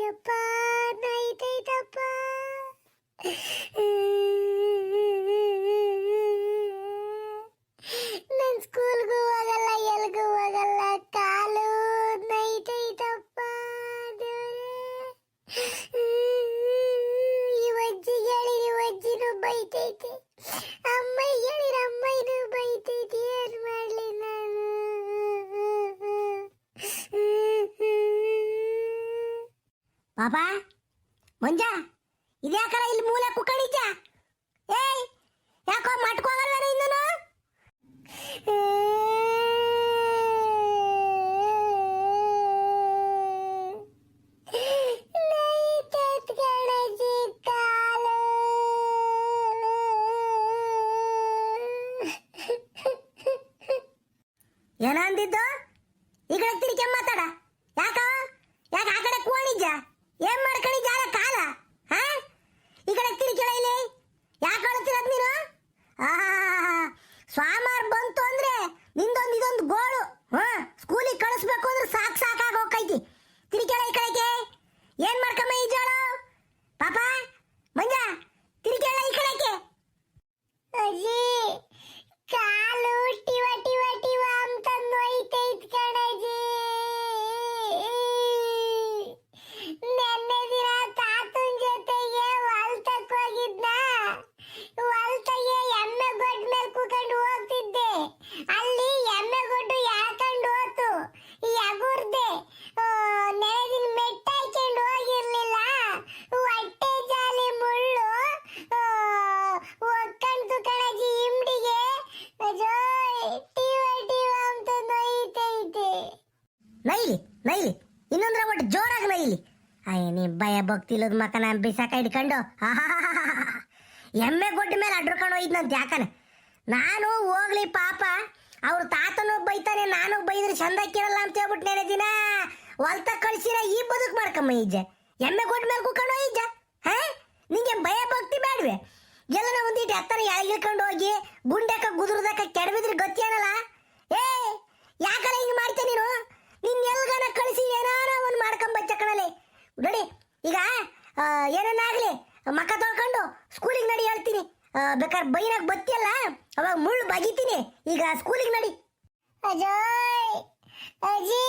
ಯಪ್ಪ ನೈತೈತಪ್ಪ ನನ್ ಸ್ಕೂಲ್ಗೂ ಹೋಗಲ್ಲ ಎಲ್ಗೂ ಹೋಗಲ್ಲ ಕಾಲು ನೈತೈತಪ್ಪ ದೇವ್ರೇ ಈ ಅಜ್ಜಿಗೆ ಹೇಳಿರಿ ಅಜ್ಜಿನೂ ಬೈತೈತೆ ಅಮ್ಮಯ್ಯ ಹೇಳಿರ ಅಮ್ಮಯ್ಯನೂ ಬೈತೈತೆ ಏನ್ ಮಾಡ್ಲಿ ನಾನು ಪಾಪ ಮಂಜ. ಇದ್ಯಾಕರ ಇಲ್ಲಿ ಮೂಲೆ ಕುಕ್ಕಣಿದ್ಯ ಏಯ್ ಯಾಕೋ ಮಟ್ಕೋಗಲ್ವೇನೋ ಇನ್ನೂ ಏನಂದಿದ್ದು? ಈಗ ತಿರುಗಿ ಮಾತಾಡ. ஃபார்மா ನೈಲಿ ನೈಲಿ. ಇನ್ನೊಂದ್ರ ಒಟ್ಟು ಜೋರಾಗಿ ನೈಲಿ. ಅಯ್ಯ, ನೀ ಭಯ ಭಕ್ತಿಲದ ಮಕನ ಬಿಸಾಕ ಹಿಡ್ಕೊಂಡು. ಎಮ್ಮೆ ಗೊಡ್ಡ ಮೇಲೆ ಅಡ್ರಕೊಂಡು ಹೋಯ್ತು ಯಾಕನ? ನಾನು ಹೋಗ್ಲಿ ಪಾಪ, ಅವ್ರ ತಾತನು ಬೈತಾನೆ ನಾನು ಬೈದ್ರೆ ಚಂದಕ್ಕಿರಲ್ಲ ಅಂತ ಹೇಳ್ಬಿಟ್ಟು ನೆನೆ ದಿನ ಹೊಲ್ತ ಕಳ್ಸಿನ ಈ ಬದುಕು ಮಾಡ್ಕಮ್ಮ ಈಜ. ಎಮ್ಮೆ ಗೊಡ್ಡ ಮೇಲೆ ಕುಕೊಂಡು ಈಜ ಹಾ? ನಿಂಗೆ ಭಯ ಭಕ್ತಿ ಬೇಡ್ವೆ. ಎಲ್ಲ ಒಂದಿಟ್ಟು ಎತ್ತರ ಎಳಗಿಳ್ಕೊಂಡು ಹೋಗಿ ಗುಂಡ್ಯಾಕ ಗುದುರ್ದಕ್ಕ ಕೆಡವಿದ್ರೆ ಗೊತ್ತೇನಲ್ಲ ಏ ಯಾಕಲ್ಲ ಹಿಂಗ್ ಮಾಡ್ತೀಯ ನೀನು? ನಿನ್ ಎಲ್ಗನ ಕಳಿಸಿ ಏನಾರ ಒಂದ್ ಮಾಡ್ಕೊಂಡ್ ಬಚ್ಚಕಣಲೆ ನೋಡಿ ಈಗ ಆ, ಏನೇನಾಗ್ಲಿ ಮಕ್ಕ ತೊಳ್ಕೊಂಡು ಸ್ಕೂಲಿಗೆ ನಡಿ ಹೇಳ್ತೀನಿ. ಬೇಕಾದ್ರೆ ಬೈನಾಗ ಬತ್ತಿಯಲ್ಲ ಅವಾಗ ಮುಳ್ಳು ಬಗಿತೀನಿ. ಈಗ ಸ್ಕೂಲಿಗೆ ನಡಿ. ಅಜಯ್ ಅಜ್ಜಿ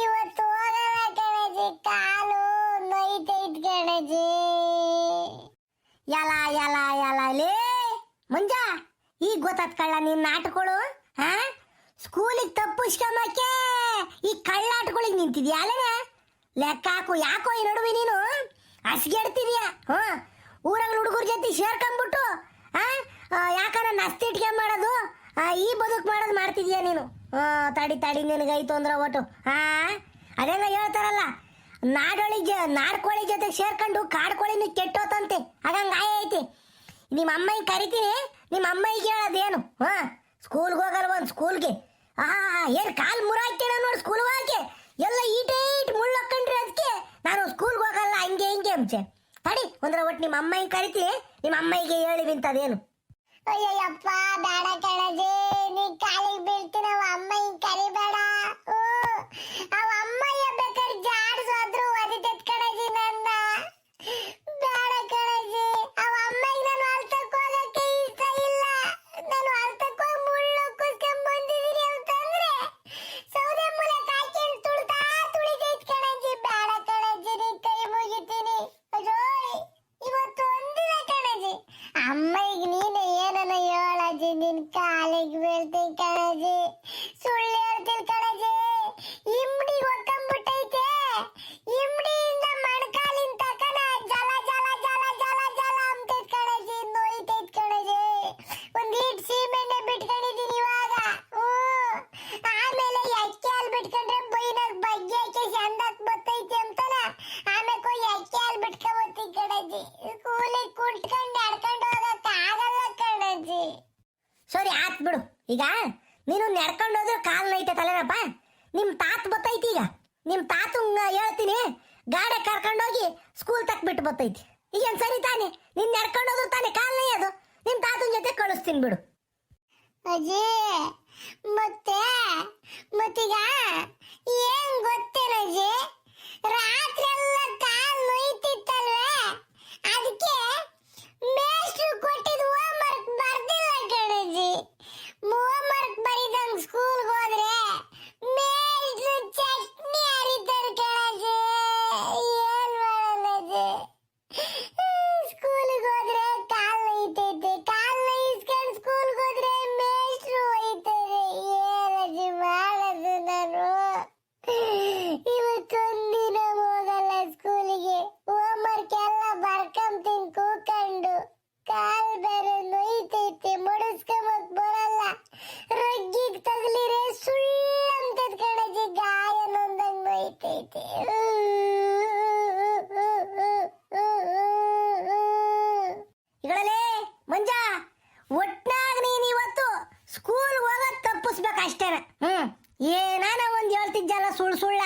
ಇವತ್ತು ಹೋಗಲ್ಲ ಕಣಜಿ ಕಾಲು ನೋಯ್ತೈತ್ ಕಣಜಿ ಯಲ ಯಲ ಯಲ ಮುಂಜ, ಈಗ ಗೊತ್ತಾತ್ ಕಳ್ಳ ನಿನ್ನ ನಾಟಗಳು ಹಾ? ಸ್ಕೂಲಿಗೆ ತಪ್ಪಿಸ್ಕೊಂಬಕ್ಕೆ ಈ ಕಳ್ಳಾಟಗಳಿಗೆ ನಿಂತಿದ್ಯಾ ಅಲ್ಲ ಲೆಕ್ಕ ಹಾಕು, ಯಾಕೋ ಈ ನಡುವೆ ನೀನು? ಹಸಿಗೆಡ್ತಿದ್ಯಾ? ಹ್ಞೂ. ಊರಾಗ ಹುಡುಗರ ಜೊತೆ ಸೇರ್ಕೊಂಬಿಟ್ಟು, ಹಾಂ? ಯಾಕಂದ್ರೆ ನಸ್ತಿ ಇಟ್ಕೊಂಡ್ ಮಾಡೋದು ಈ ಬದುಕು ಮಾಡೋದು ಮಾಡ್ತಿದ್ಯಾ ನೀನು? ತಡಿ ತಡಿ ನಿನಗೈತು ಅಂದ್ರೆ ಒಟ್ಟು. ಹಾ ಅದೇನ ಹೇಳ್ತಾರಲ್ಲ ನಾಡೋಳಿ ಜ, ನಾಡ್ಕೋಳಿ ಜೊತೆ ಸೇರ್ಕೊಂಡು ಕಾಡ್ಕೋಳಿನ ಕೆಟ್ಟೋತಂತೆ. ಆಯ ಐತಿ. ನಿಮ್ಮ ಅಮ್ಮಯ್ಯ ಕರಿತೀನಿ ನಿಮ್ಮ ಅಮ್ಮಯ್ಯಗೆ ಹೇಳೋದೇನು? ಹಾ ಸ್ಕೂಲ್ಗೆ ಹೋಗಲ್ಲ ಒಂದು ಸ್ಕೂಲ್ಗೆ ಹಾ ಏನು ಕಾಲ್ ಮುರಾಕ್ತೇನೆ ನೋಡಿ ಸ್ಕೂಲ್ ಹಾಕಿ ಎಲ್ಲ ಈಟೇ ಈಟ್ ಮುಳ್ಳು ಹಾಕೊಂಡ್ರಿ ಅದಕ್ಕೆ ನಾನು ಸ್ಕೂಲ್ಗೆ ಹೋಗಲ್ಲ, ಹಂಗೆ ಹಿಂಗೆ ಅಂಚೆ ತಡಿ, ಒಂದ್ರ ಒಟ್ಟು ನಿಮ್ಮ ಅಮ್ಮಯ್ಯ ಕರಿತೀನಿ ನಿಮ್ಮ ಅಮ್ಮಯ್ಯಗೆ ಹೇಳಿ ನಿಂತದೇನು ಅಯ್ಯಯ್ಯಪ್ಪ, ಬೇಡ ಕಣಜಿ ನೀ ಕಾಲಿಗೆ ಬೀಳ್ತೀನಿ ಅವ ಅಮ್ಮಯ್ಯ ಕರಿಬೇಡ ಓ ಅವ ಅಮ್ಮಯ್ಯ ಬೇಕಾದ್ರೆ ಜಾಡ್ಸೋದ್ರು ಒದಿತೈತ್ ಕಣಜಿ ನನ್ನ ಬೇಡ ಕಣಜಿ ಅವ ಅಮ್ಮಯ್ಯ ನಾನು ಅಲ್ತಕ್ ಹೋಗಕ್ಕೆ ಇಷ್ಟ ಇಲ್ಲ ನಾನು ಅಲ್ತಕ್ ಹೋಗಿ ಮುಳ್ಳು ಕುಸ್ಕೊಂಡ್ ಬಂದಿದೀನಿ ಅಂತಂದ್ರೆ ಸೌದೆ ಮೂಲೆ ಕಾಯ್ಕೊಂಡು ತುಳ್ತಾ ತುಳಿತೈತ್ ಕಣಜಿ ಬೇಡ ಕಣಜಿ ನೀ ಕೈ ಮುಗಿತೀನಿ ಅಜೋಯ್ ಇವತ್ತು ಒಂದಿನ ಕಣಜಿ ಅಮ್ಮಯ್ಯ ನೀನು ಏನನ್ನ ಹೇಳಜ್ಜಿ ನಿನ್ ಕಾಲಿಗೆ ಬೀಳ್ತೀನಿ ಕಣಜಿ ಸುಳ್ಳು ಹೇಳ್ತೀನಿ ಕಣಜಿ ಈಗ ನೀನು ನಡ್ಕೊಂಡು ಹೋದ್ರೆ ಕಾಲ್ ನೈತೆ ತಲೆನಪ್ಪ ನಿಮ್ ತಾತ ಬತ್ತೈತಿ ಈಗ. ನಿಮ್ ತಾತ ಹೇಳ್ತೀನಿ, ಗಾಡಿ ಕರ್ಕೊಂಡೋಗಿ ಸ್ಕೂಲ್ ತಕ್ ಬಿಟ್ಟು ಬತ್ತೈತಿ. ಈಗೇನ್ ಸರಿ ತಾನೆ? ನೀನ್ ನಡ್ಕೊಂಡು ಹೋದ್ರು ತಾನೆ ಕಾಲ್ ನೈಯೋದು ನಿಮ್ ತಾತನ ಜೊತೆ ಕಳಿಸ್ತೀನಿ ಬಿಡು. ಅಜ್ಜಿ, ಮತ್ತೆ, ಮತ್ತೀಗ ಏನ್ ಗೊತ್ತೇನಜ್ಜಿ ರಾತ್ರಿ ಎಲ್ಲ ಕಾಲ್ ನೋಯ್ತಿತ್ತಲ್ವೇ? ಅದಕ್ಕೆ ಮೇಷ್ಟ್ರು ಕೊಟ್ಟಿದ್ ಹೋಮ್ವರ್ಕ್ ಬರ್ದಿಲ್ಲ ಕಣಜ್ಜಿ ಹೋಮ್ವರ್ಕ್ ಬರಿದಂಗ್ ಸ್ಕೂಲ್ಗೆ ಹೋದ್ರೆ ಮೇಷ್ಟ್ರು ಚಟ್ನಿ ಹರಿತಾರೆ ಕಣಜ್ಜಿ ಏನ್ ಮಾಡಲ್ಲಜ್ಜಿ ಸ್ಕೂಲಿಗೆ ಹೋದ್ರೆ ಕಾಲ್ ನೋಯ್ತೈತೆ ಕಾಲ್ ನೋಯಿಸ್ಕೊಂಡು ಸ್ಕೂಲ್ಗೆ ಹೋದ್ರೆ ಮೇಷ್ಟ್ರು ಒಯ್ತಾರೆ ಏನಜ್ಜಿ ಮಾಡೋದು ನಾನು ಇವತ್ತೊಂದಿನ ಹೋಗಲ್ಲ ಸ್ಕೂಲಿಗೆ ಹೋಮ್ವರ್ಕ್ ಎಲ್ಲ ಬರ್ಕೊಂತೀನಿ ಕೂಕೊಂಡು ಕಾಲ್ ಬೇರೆ ನೋಯ್ತೈತೆ ಮುಡಿಸ್ಕೊಂಬಕ್ ಬರಲ್ಲ ರಗ್ಗಿಗ್ ತಗಲಿರೆ ಸುಳ್ಳು ಅಂತದ್ ಕಣಜ್ಜಿ ಗಾಯ ನೊಂದಂಗ್ ನೋಯ್ತೈತೆ ಇಗಳೇ ಮಂಜ ಒಟ್ನಾಗ ನೀನ್ ಇವತ್ತು ಸ್ಕೂಲ್ ಅಷ್ಟೇನ ಹ್ಮ್. ಏನಾನ ಒಂದ್ ಹೇಳ್ತಿದ್ದಲ್ಲ ಸುಳ್ಳು ಸುಳ್ಳ?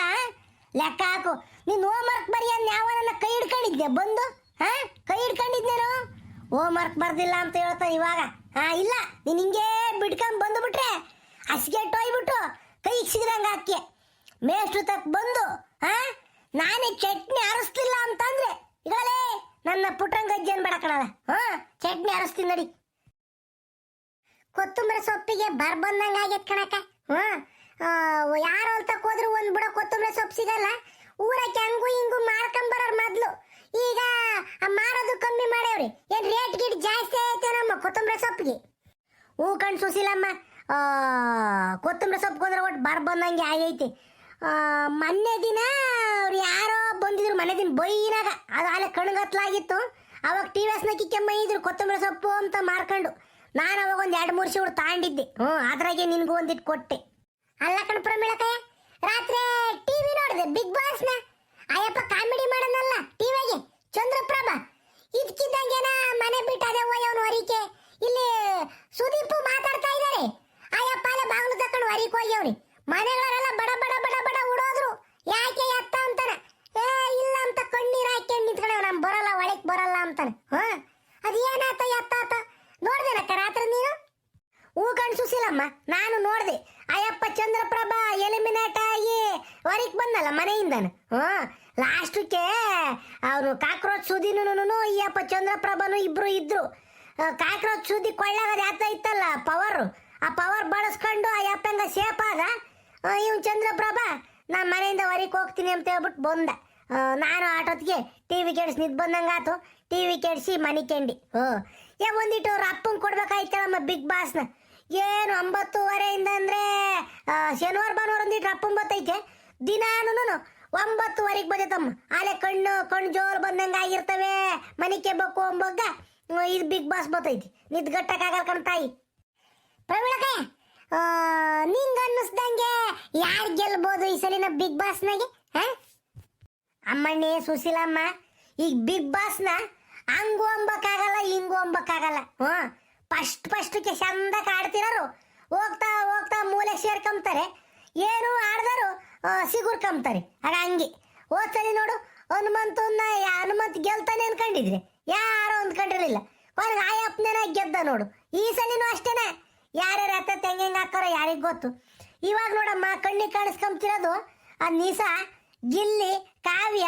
ಲೆಕ್ಕ ಹಾಕು. ನೀನ್ ಹೋಮ್ವರ್ಕ್ ಬರೀ ಅಂದ್ ಯಾವನ್ನ ಕೈ ಹಿಡ್ಕೊಂಡಿದ್ದೆ ಬಂದು? ಹಾ? ಕೈ ಹಿಡ್ಕೊಂಡಿದ್ನೇನು? ಹೋಮ್ವರ್ಕ್ ಬರ್ದಿಲ್ಲ ಅಂತ ಹೇಳ್ತಾ ಇವಾಗ. ಹಾ ಇಲ್ಲ. ನೀನ್ ಹಿಂಗೆ ಬಿಡ್ಕೊಂಡ್ ಬಂದ್ಬಿಟ್ರೆ ಹಸಿಗೆ ಹೋಯ್ಬಿಟ್ಟು ಕೈ ಸಿಗದಂಗ ಹಾಕಿ. ಮೇಷ್ಟ್ರು ತಕ್ ಬಂದು ಹಾ? ನಾನೇ ಚಟ್ನಿ ಅರಸ್ತಿಲ್ಲ ಅಂತಂದ್ರೆ ಇಗಳೇ ನನ್ನ ಪುಟ್ಟಂಗಜ್ಜಿ ಅನ್ಬೇಡ ಕಣಲ್ಲ ಹಾ? ಚಟ್ನಿ ಅರಸ್ತೀನಿ ನಡಿ. ಕೊತ್ತಂಬರಿ ಸೊಪ್ಪಿಗೆ ಬರ್ ಬಂದಂಗ ಆಗೈತ್ ಕಣಕ ಹ್ಮ್ ಯಾರು ಅಂತ ಹೋದ್ರು ಒಂದ್ ಬುಡ ಕೊತ್ತಂಬರಿ ಸೊಪ್ಪು ಸಿಗಲ್ಲ. ಊರಕ್ಕೆ ಹಂಗು ಹಿಂಗು ಮಾರ್ಕೊಂಬರೋರ್ ಮೊದ್ಲು. ಈಗ ಮಾರೋದು ಕಮ್ಮಿ ಮಾಡ್ಯಾವ್ರಿ ಏನ್ ರೇಟ್ ಗಿಟ್ ಜಾಸ್ತಿ ಐತೆ ನಮ್ಮ ಕೊತ್ತಂಬರಿ ಸೊಪ್ಪಿಗೆ. ಹೂ ಕಣ್ ಸುಸಿಲಮ್ಮ ಕೊತ್ತಂಬರಿ ಸೊಪ್ಪು ಹೋದ್ರೆ ಒಟ್ಟು ಬರ್ ಬಂದಂಗೆ ಆಗೈತಿ ಮೊನ್ನೆ ದಿನ ಅವ್ರು ಯಾರೋ ಬಂದಿದ್ರು ಮನೆ ದಿನ ಬೈನಾಗ. ಅದು ಅಲ್ಲೇ ಕಣ್ಗತ್ಲಾಗಿತ್ತು. ಅವಾಗ ಟಿ ವಿ ಎಸ್ನ ಕಿಕ್ಕೆಮ್ಮ ಇದ್ರು, ಕೊತ್ತಂಬರಿ ಸೊಪ್ಪು ಅಂತ ಮಾರ್ಕೊಂಡು. ನಾನು ಅವಾಗ ಒಂದು ಎರಡು ಮೂರು ಶಿವಳು ತಾಂಡಿದ್ದೆ. ಹ್ಞೂ, ಅದ್ರಾಗೆ ನಿನ್ಗೂ ಒಂದಿಟ್ಟು ಕೊಟ್ಟೆ. ಅಲ್ಲ ಕಣ ಪ್ರಮಿಳಕಯ್ಯ ರಾತ್ರಿ ಟಿವಿ ನೋಡಿದೆ ಬಿಗ್ ಬಾಸ್ನ ಅಯ್ಯಪ್ಪ, ಕಾಮಿಡಿ ಮಾಡನಲ್ಲ ಟಿವಿಗೆ ಚಂದ್ರಪ್ರಭ. ಇದ್ಕಿದ್ದಂಗೆನ ಮನೆ ಬಿಟ್ಟು ಅದೇ ಹೋಯವ್ನು ಹೊರಿಕೆ ಇಲ್ಲಿ ಸುದೀಪ್ ಮಾತಾಡ್ತಾ ಇದ್ದಾರೆ ಅಯ್ಯಪ್ಪ, ಅಲ್ಲೇ ಬಾಗ್ಲು ತಕೊಂಡು ಹೊರಿಕ್ ಹೋಗ್ಯವ್ರಿ. ಮನೆಗಳರೆಲ್ಲ ಬಡ ಬಡ ಬಡ ಬಡ ಉಡೋದ್ರು ಯಾಕೆ ಎತ್ತ ಅಂತಾನ ಏ ಇಲ್ಲ ಅಂತ ಕಣ್ಣೀರ್ ಹಾಕ್ಯಂಡ್ ನಿಂತ್ಕೊಂಡವ್ ನಮ್ ಬರಲ್ಲ ಒಳಕ್ ಬರಲ್ಲ ಅಂತಾನೆ ಹ ಅದೇನಾತ ಎತ್ತ ಆತ ನೋಡ್ದೇನಕ್ಕ ರಾತ್ರಿ ನೀನು ಸುಶೀಲಮ್ಮ ನಾನು ನೋಡಿದೆ. ಅಯ್ಯಪ್ಪ ಚಂದ್ರಪ್ರಭಾ ಎಲಿಮಿನೇಟ್ ಆಗಿ ಹೊರಗೆ ಬಂದಲ್ಲ ಮನೆಯಿಂದನು. ಹ್ಞೂ ಲಾಸ್ಟಕ್ಕೆ ಅವನು ಕಾಕ್ರೋಚ್ ಸುದಿನೂ ಅಯ್ಯಪ್ಪ ಚಂದ್ರಪ್ರಭನು ಇಬ್ರು ಇದ್ರು. ಕಾಕ್ರೋಚ್ ಸುದ್ದಿ ಕೊಳ್ಳಾಗದ ಯಾತ ಇತ್ತಲ್ಲ ಪವರ್. ಆ ಪವರ್ ಬಳಸ್ಕೊಂಡು ಅಯ್ಯಪ್ಪಂಗ ಸೇಫ್ ಆದ? ಇವ್ ಚಂದ್ರಪ್ರಭಾ ನಾ ಮನೆಯಿಂದ ಹೊರಗೆ ಹೋಗ್ತೀನಿ ಅಂತ ಹೇಳ್ಬಿಟ್ಟು ಬಂದ. ನಾನು ಆಟೋತ್ಗೆ ಟಿ ವಿ ಕೆಡಿಸಿ ನಿದ್ ಬಂದಂಗಾತು. ಟಿ ವಿ ಕೆಡಿಸಿ ಮನೆ ಕೆಂಡಿ. ಹ್ಞೂ. ಏ, ಒಂದಿಟ್ಟು ಅವ್ರ ಅಪ್ಪಂಗೆ ಕೊಡ್ಬೇಕಾಯ್ತಲ್ಲಮ್ಮ ಬಿಗ್ ಬಾಸ್ನ. ಏನು ಒಂಬತ್ತುವರೆಯಿಂದ ಅಂದ್ರೆ ಶನಿವಾರ, ಭಾನುವಾರ ಒಂದಿಟ್ಟು ಅಪ್ಪನ್ ಬತ್ತೈತೆ ದಿನಾನು ಒಂಬತ್ತುವರೆಗೆ ಬರ್ತೈತಮ್ಮ ಆಲೆ ಕಣ್ಣು ಕಣ್ಣು ಜೋರು ಬಂದಂಗೆ ಆಗಿರ್ತವೆ. ಮನೆ ಕೆಬ್ಬಕ್ಕು ಒಂಬಗ್ಗ ಇದು ಬಿಗ್ ಬಾಸ್ ಬತ್ತೈತಿ ನಿದ್ಗಟ್ಟಕ್ಕಾಗಲ್ಲ ಕಣ್ ತಾಯಿ. ಪ್ರವೀಣಕ ನಿಂಗ ಅನ್ನಿಸ್ದಂಗೆ ಯಾರು ಗೆಲ್ಬೋದು ಈ ಸಲಿನ ಬಿಗ್ ಬಾಸ್ನಾಗೆ, ಹಾಂ? ಅಮ್ಮಣ್ಣಿ, ಸುಶೀಲಮ್ಮ, ಈಗ ಬಿಗ್ ಬಾಸ್ನ ಹಂಗು ಅಂಬಕ್ಕಾಗಲ್ಲ, ಹಿಂಗು ಅಂಬಕ್ಕಾಗಲ್ಲ. ಹ್ಞೂ ಫಸ್ಟ್ ಫಸ್ಟ್ಗೆ ಚಂದ ಕಾಡ್ತಿರೋರು. ಹೋಗ್ತಾ ಹೋಗ್ತಾ ಮೂಲೆ ಸೇರ್ಕೊಂತಾರೆ ಏನು ಆಡ್ದರು ಸಿಗುರ್ಕೊಂತಾರೆ ಆಗ ಹಂಗೆ. ಹೋದ್ಸಲಿ ನೋಡು ಹನುಮಂತ ಹನುಮಂತ್ ಗೆಲ್ತಾನೆ ಅನ್ಕೊಂಡಿದ್ರಿ, ಯಾರು ಅಂದ್ಕೊಂಡಿರ್ಲಿಲ್ಲ. ಕೊನೆಗೆ ಆಯಪ್ಪನೇನ ಗೆದ್ದ ನೋಡು. ಈ ಸಲಿನೂ ಅಷ್ಟೇನೆ. ಯಾರ್ಯಾರ ಹತ್ತ ತೆಂಗಂಗೆ ಹಾಕೋರ ಯಾರಿಗೆ ಗೊತ್ತು. ಇವಾಗ ನೋಡಮ್ಮ, ಕಣ್ಣಿಗೆ ಕಾಣಿಸ್ಕೊಂತಿರೋದು ಆ ನೀಸಾ, ಗಿಲ್ಲಿ, ಕಾವ್ಯ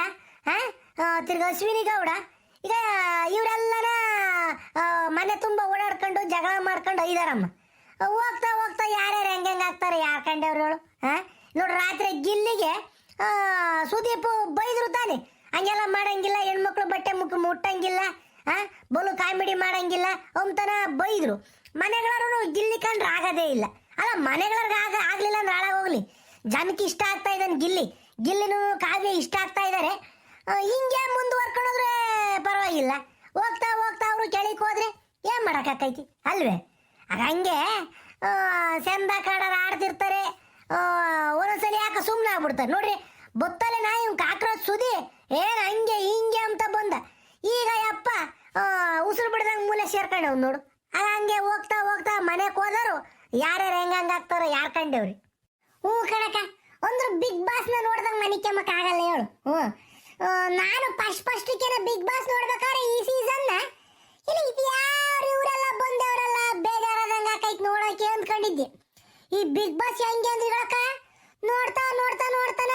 ತಿರ್ಗ ಅಶ್ವಿನಿ ಗೌಡ ಈಗ ಇವರೆಲ್ಲನ ಮನೆ ತುಂಬ ಓಡಾಡ್ಕೊಂಡು ಜಗಳ ಮಾಡ್ಕೊಂಡು ಐದಾರಮ್ಮ ಹೋಗ್ತಾ ಹೋಗ್ತಾ ಯಾರ್ಯಾರು ಹೆಂಗೆ ಆಗ್ತಾರೆ ಯಾರು ಕಂಡವ್ರು ಹಾ ನೋಡ್ರಿ ರಾತ್ರಿ ಗಿಲ್ಲಿಗೆ ಸುದೀಪ್ ಬೈದ್ರು ತಾನೆ. ಹಂಗೆಲ್ಲ ಮಾಡಂಗಿಲ್ಲ, ಹೆಣ್ಮಕ್ಳು ಬಟ್ಟೆ ಮುಖ ಮುಟ್ಟಂಗಿಲ್ಲ ಹಾ ಬಲು ಕಾಮಿಡಿ ಮಾಡಂಗಿಲ್ಲ ಒಮ್ಮತನ ಬೈದ್ರು. ಮನೆಗಳೂ ಗಿಲ್ಲಿ ಕಂಡ್ರೆ ಆಗೋದೇ ಇಲ್ಲ. ಅಲ್ಲ, ಮನೆಗಳವ್ರಿಗೆ ಆಗ ಆಗ್ಲಿಲ್ಲ ಅಂದ್ರೆ ಹಾಳಾಗೋಗ್ಲಿ ಜನಕ್ಕೆ ಇಷ್ಟ ಆಗ್ತಾ ಇದ್ದಾನೆ ಗಿಲ್ಲಿ. ಗಿಲ್ಲಿನೂ ಕಾವ್ಯ ಇಷ್ಟ ಆಗ್ತಾ ಇದ್ದಾರೆ ಹಿಂಗೆ ಮುಂದುವರ್ಕೊಂಡ್ರೆ ಪರವಾಗಿಲ್ಲ. ಹೋಗ್ತಾ ಹೋಗ್ತಾ ಅವರು ಕೆಳಕ್ಕೆ ಹೋದ್ರೆ ಏನ್ ಮಾಡೋಕ್ಕಾಕೈತಿ ಅಲ್ವೇ? ಹಂಗೆ ಸೆಂದ ಕಾಡಾರ ಆಡ್ತಿರ್ತಾರೆ. ಒಂದೊಂದ್ಸಲ ಯಾಕೆ ಸುಮ್ಮನೆ ಆಗ್ಬಿಡ್ತಾರೆ. ನೋಡ್ರಿ, ಬತ್ತಲೆ ನಾ ಇವ್ ಕಾಕ್ರೋಚ್ ಸುದಿ, ಏನ್ ಹಂಗೆ ಹಿಂಗೆ ಅಂತ ಬಂದ. ಈಗ ಯಪ್ಪ ಉಸಿರು ಬಿಡ್ದಂಗೆ ಮೂಲೆ ಸೇರ್ಕೊಂಡವ್ ನೋಡು. ಆಗ ಹಂಗೆ ಹೋಗ್ತಾ ಹೋಗ್ತಾ ಮನೆಗೆ ಹೋದರು ಯಾರ್ಯಾರು ಹೆಂಗಂಗ ಆಗ್ತಾರ ಯಾರ್ ಕಂಡೇವ್ರಿ? ಹ್ಞೂ ಕಣಕ ಅಂದ್ರೆ ಬಿಗ್ ಬಾಸ್ನ ನೋಡ್ದಂಗ ಮನಿ ಆಗಲ್ಲ ಹೇಳು. ಹ್ಞೂ. ನಾನು ಫಸ್ಟ್ ಫಸ್ಟಿಗೆ ಬಿಗ್ ಬಾಸ್ ನೋಡ್ಬೇಕಾದ್ರೆ ಈ ಸೀಸನ್ ಇಲ್ಲ ಯಾರು ಇವರೆಲ್ಲ ಬಂದವರೆಲ್ಲ ಬೇಜಾರಾದಂಗ ಆಕೈತ್ ನೋಡೋಕೆ ಅಂದ್ಕೊಂಡಿದ್ದೆ. ಈ ಬಿಗ್ ಬಾಸ್ ಹೆಂಗೆ ಅಂದ್ರೆ ಇವಳಕ ನೋಡ್ತಾ ನೋಡ್ತಾ, ನೋಡ್ತಾನ.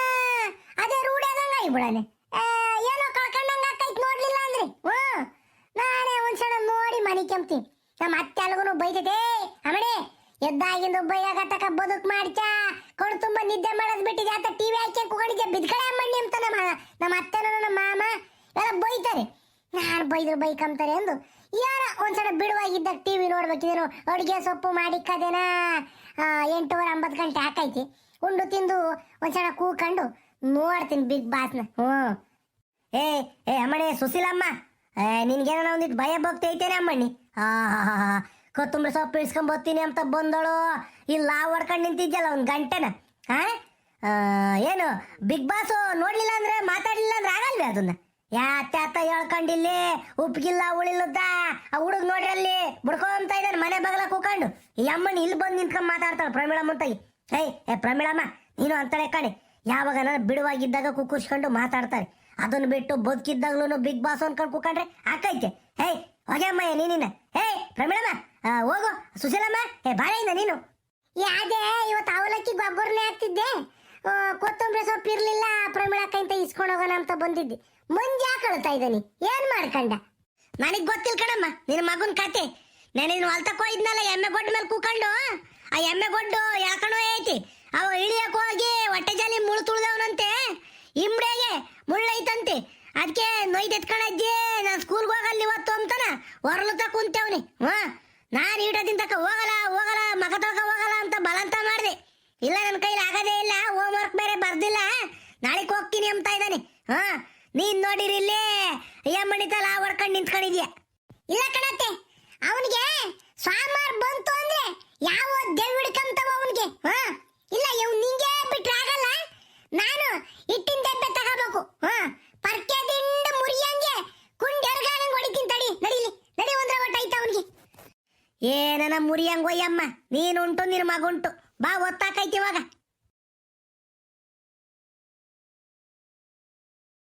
ಅದೇ ರೂಢಿ ಆದಂಗ ಆಗಿಬಿಡನೆ ಏನೋ ಕಳ್ಕೊಂಡಂಗ ಆಕೈತ್ ನೋಡ್ಲಿಲ್ಲ ಅಂದ್ರೆ. ಹ್ಞೂ. ನಾನೇ ಒಂದ್ಸಣ ನೋಡಿ ಮನೆ ಕೆಂಪ್ತೀನಿ ನಮ್ಮ ಅತ್ತೆ ಅಲ್ಗೂ ಬೈತೈತೆ. ಆಮೇಲೆ ಎದ್ದಾಗಿಂದ ಬೈಯಾಗತ್ತಕ ಬದುಕ್ ಮಾಡ್ಚ. ಕಣ್ಣು ತುಂಬ ನಿದ್ದೆ ಮಾಡೋದ್ ಬಿಟ್ಟಿದೆ. ಆತ ಟಿವಿ ಹಾಕಿ ಕುಕೊಂಡಿದ್ದೆ ಬಿದ್ಕಡೆ ಅಮ್ಮಣ್ಣಿ ಅಂತ ನಮ್ಮ ನಮ್ಮ ಅತ್ತೆನೂ ನಮ್ಮ ಮಾಮ. ಎಲ್ಲ ಬೈತಾರೆ. ನಾನು ಬೈದ್ರು ಬೈಕಂತಾರೆ ಎಂದು ಯಾರ ಒಂದ್ಸಲ ಬಿಡುವಾಗಿದ್ದಾಗ ಟಿವಿ ನೋಡ್ಬೇಕಿದೇನು ಅಡುಗೆ ಸೊಪ್ಪು ಮಾಡಿಕ್ಕದೇನ ಎಂಟೂವರೆ ಒಂಬತ್ತು ಗಂಟೆ ಹಾಕೈತಿ. ಉಂಡು ತಿಂದು ಒಂದ್ಸಲ ಕೂಕೊಂಡು ನೋಡ್ತೀನಿ ಬಿಗ್ ಬಾಸ್ನ. ಹ್ಞೂ. ಏ ಏ, ಅಮ್ಮಣಿ, ಸುಶೀಲಮ್ಮ. ನಿನ್ಗೇನೋ ಒಂದಿಟ್ಟು ಭಯ ಭಕ್ತಿ ಐತೇನೆ ಅಮ್ಮಣ್ಣಿ ಹಾ ಹಾ ಹಾ. ಕೊತ್ತಂಬರಿ ಸೊಪ್ಪು ಇಸ್ಕೊಂಡ್ ಬರ್ತೀನಿ ಅಂತ ಬಂದಳು. ಇಲ್ಲಿ ಲಾ ಹೊಡ್ಕೊಂಡು ನಿಂತಿದ್ಯಲ್ಲ ಒಂದು ಗಂಟೆನ? ಹಾ ಏನು, ಬಿಗ್ ಬಾಸ್ ನೋಡ್ಲಿಲ್ಲ ಅಂದ್ರೆ ಮಾತಾಡ್ಲಿಲ್ಲ ಅಂದ್ರೆ ಆಗಲ್ವೇ ಅದನ್ನ? ಯಾ, ಅತ್ತೆ ಹೇಳ್ಕೊಂಡಿಲ್ಲಿ ಉಪ್ಪಿಗಿಲ್ಲ ಉಳಿಲ್ಲದ ಆ ಹುಡುಗ ನೋಡ್ರಿ ಅಲ್ಲಿ, ಬುಡ್ಕೊಂತ ಇದ್ದಾನೆ ಮನೆ ಬಗಲ ಕೂಕೊಂಡು ಈ ಅಮ್ಮನ ಇಲ್ಲಿ ಬಂದು ನಿಂತ್ಕೊಂಡು ಮಾತಾಡ್ತಾಳೆ ಪ್ರಮೀಳಮ್ಮ ಅಂತ ಏಯ್, ಏ, ಪ್ರಮೀಳಮ್ಮ, ನೀನು ಅಂತಳೆ ಕಣೆ. ಯಾವಾಗ ನಾನು ಬಿಡುವಾಗಿದ್ದಾಗ ಕುಕ್ಕುರ್ಸ್ಕೊಂಡು ಮಾತಾಡ್ತಾರೆ. ಅದನ್ನ ಬಿಟ್ಟು ಬದುಕಿದ್ದಾಗ್ಲೂ ಬಿಗ್ ಬಾಸ್ ಅನ್ಕೊಂಡು ಕೂಕೊಂಡ್ರೆ ಆಕೈತೆ ಏಯ್ ಅಮ್ಮ ನೀನಿನ ಏಯ್, ಪ್ರಮೀಳಮ್ಮ. ಹೋಗು. ಸುಶೀಲಮ್ಮ, ಏ ಬಾಳೆಯಿಂದ ನೀನು. ಯಾವ್ದೇ ಇವತ್ತು ಅವಲಕ್ಕಿ ಗೊಬ್ಬರನೇ ಹಾಕ್ತಿದ್ದೆ. ಕೊತ್ತಂಬರಿ ಸೊಪ್ಪು ಇರಲಿಲ್ಲ ಪ್ರಮಿಳಕ್ಕಂತ ಇಸ್ಕೊಂಡು ಹೋಗೋಣ ಅಂತ ಬಂದಿದ್ದೆ. ಮುಂಜಾ ಕಳ್ತಾ ಇದ್ದೀನಿ. ಏನ್ ಮಾಡ್ಕಂಡ? ನನಗೆ ಗೊತ್ತಿಲ್ಲ ಕಣಮ್ಮ, ನಿನ್ನ ಮಗನ ಕತೆ. ನಾನು ಹೋಗಿದ್ನಲ್ಲ ಎಮ್ಮೆ ಗೊಡ್ಡ ಮೇಲೆ ಕೂಕೊಂಡು. ಆ ಎಮ್ಮೆ ಗೊಡ್ಡು ಯಾಕಣೋ ಐತಿ. ಅವ ಇಳಿಯಕ್ ಹೋಗಿ ಹೊಟ್ಟೆ ಜಾಲಿ ಮುಳು ತುಳ್ದವನಂತೆ. ಇಮ್ಡೆಗೆ ಮುಳ್ಳೈತಂತೆ ಅದಕ್ಕೆ ನೊಯ್ದು ಎತ್ಕೊಂಡಜ್ಜಿ ನಾನು ಸ್ಕೂಲ್ಗೆ ಹೋಗಲ್ಲ ಇವತ್ತು ಅಂತಾನ. ಹೊರಲುತ್ತ ಕುಂತೇವ್ನಿ ಹಾ ನಾನು ಈಟ ತಕ ಹೋಗಲ್ಲ ಹೋಗಲ್ಲ, ಮಗ ತಕ ಹೋಗಲ್ಲ ಅಂತ ಬಲಂತ ಮಾಡಿದೆ. ಇಲ್ಲ ನನ್ನ ಕೈಲಿ ಆಗದೇ ಇಲ್ಲ ಹೋಮ್ ವರ್ಕ್ ಬೇರೆ ಬರ್ದಿಲ್ಲ. ನಾಳೆ ಹೋಗ್ತೀನಿ ಅಂತ ಇದ್ದಾನೆ ಹಾ, ನೀನ್ ನೋಡಿರಿ ಇಲ್ಲಿ ಯಮ್ಮಣಿತಲ್ಲ ಹೊಡ್ಕೊಂಡು ನಿಂತ್ಕೊಂಡಿದ್ಯಾ. ಇಲ್ಲ ಕಣತ್ತೆ, ಅವನಿಗೆ ಸಾಂಬಾರ್ ಬಂತು ಅಂದ್ರೆ ಯಾವ ದೇವ್ ಹಿಡ್ಕಂತವ ಅವನಿಗೆ ಹಾ ಇಲ್ಲ ಇವ್ ನಿಂಗೆ ಬಿಟ್ರೆ ಆಗಲ್ಲ ನಾನು ಹಿಟ್ಟಿನ ದೆಬ್ಬೆ ತಗೋಬೇಕು ಹಾ ಪರ್ಕೆ ದಿಂಡ ಮುರಿಯಂಗೆ ಕುಂಡ್ ಎರ್ಗಾಡಂಗ್ ಹೊಡಿತೀನಿ ತಡಿ ನಡೀಲಿ ನಡಿ ಒಂದ್ರ ಒಟ್ಟ ಐತ ಅವನಿಗೆ ನೀನು ಉಂಟು ನೀನುಂಟು ನಿನ್ನ ಮಗುಂಟು. ಬಾ ಒತ್ತಾಕೈತಿ ಇವಾಗ.